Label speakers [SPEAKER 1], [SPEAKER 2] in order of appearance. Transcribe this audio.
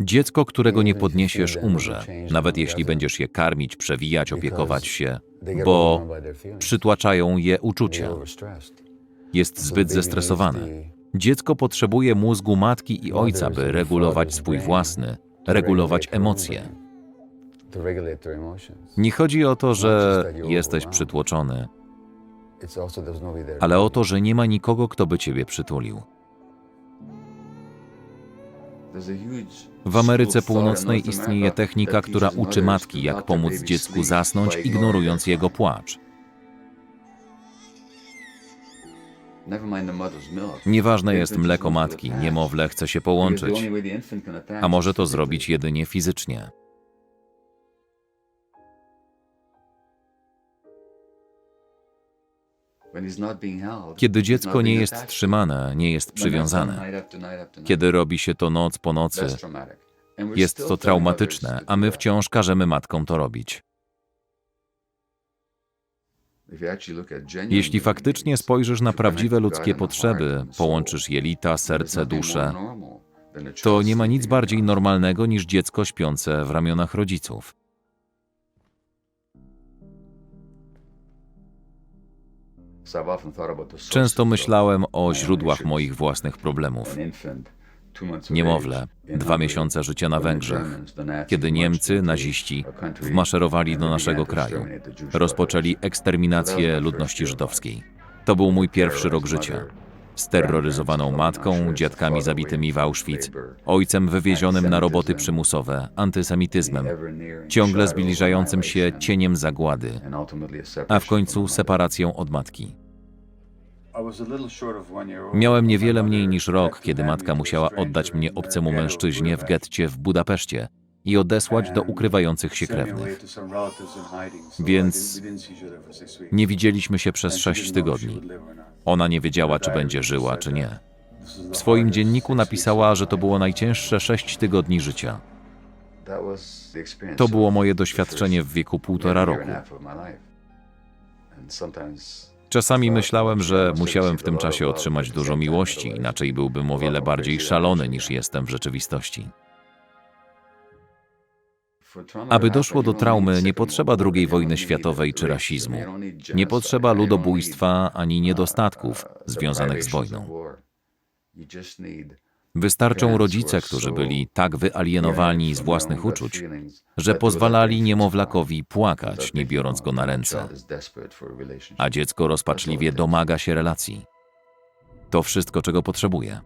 [SPEAKER 1] Dziecko, którego nie podniesiesz, umrze, nawet jeśli będziesz je karmić, przewijać, opiekować się, bo przytłaczają je uczucia. Jest zbyt zestresowane. Dziecko potrzebuje mózgu matki i ojca, by regulować swój własny, regulować emocje. Nie chodzi o to, że jesteś przytłoczony,
[SPEAKER 2] there.
[SPEAKER 1] ale o to, że nie ma nikogo, kto by ciebie przytulił. W Ameryce Północnej istnieje technika, która uczy matki, jak pomóc dziecku zasnąć, ignorując jego płacz. Nieważne jest mleko matki, niemowlę chce się połączyć, a może to zrobić jedynie fizycznie. Kiedy dziecko nie jest trzymane, nie jest przywiązane, kiedy robi się to noc po nocy, jest to traumatyczne, a my wciąż każemy matkom to robić. Jeśli faktycznie spojrzysz na prawdziwe ludzkie potrzeby, połączysz jelita, serce, duszę, to nie ma nic bardziej normalnego niż dziecko śpiące w ramionach rodziców. Często myślałem o źródłach moich własnych problemów. Niemowlę, dwa miesiące życia na Węgrzech, kiedy Niemcy, naziści, wmaszerowali do naszego kraju. Rozpoczęli eksterminację ludności żydowskiej. To był mój pierwszy rok życia. Steroryzowaną matką, dziadkami zabitymi w Auschwitz, ojcem wywiezionym na roboty przymusowe, antysemityzmem, ciągle zbliżającym się cieniem zagłady, a w końcu separacją od matki. Miałem niewiele mniej niż rok, kiedy matka musiała oddać mnie obcemu mężczyźnie w getcie w Budapeszcie i odesłać do ukrywających się krewnych. Więc Nie widzieliśmy się przez sześć tygodni. Ona nie wiedziała, czy będzie żyła, czy nie. W swoim dzienniku napisała, że to było najcięższe sześć tygodni życia. To było moje doświadczenie w wieku półtora roku. Czasami myślałem, że musiałem w tym czasie otrzymać dużo miłości, inaczej byłbym o wiele bardziej szalony niż jestem w rzeczywistości. Aby doszło do traumy, nie potrzeba II wojny światowej czy rasizmu. Nie potrzeba ludobójstwa ani niedostatków związanych z wojną. Wystarczą rodzice, którzy byli tak wyalienowani z własnych uczuć, że pozwalali niemowlakowi płakać, nie biorąc go na ręce, a dziecko rozpaczliwie domaga się relacji. To wszystko, czego potrzebuje.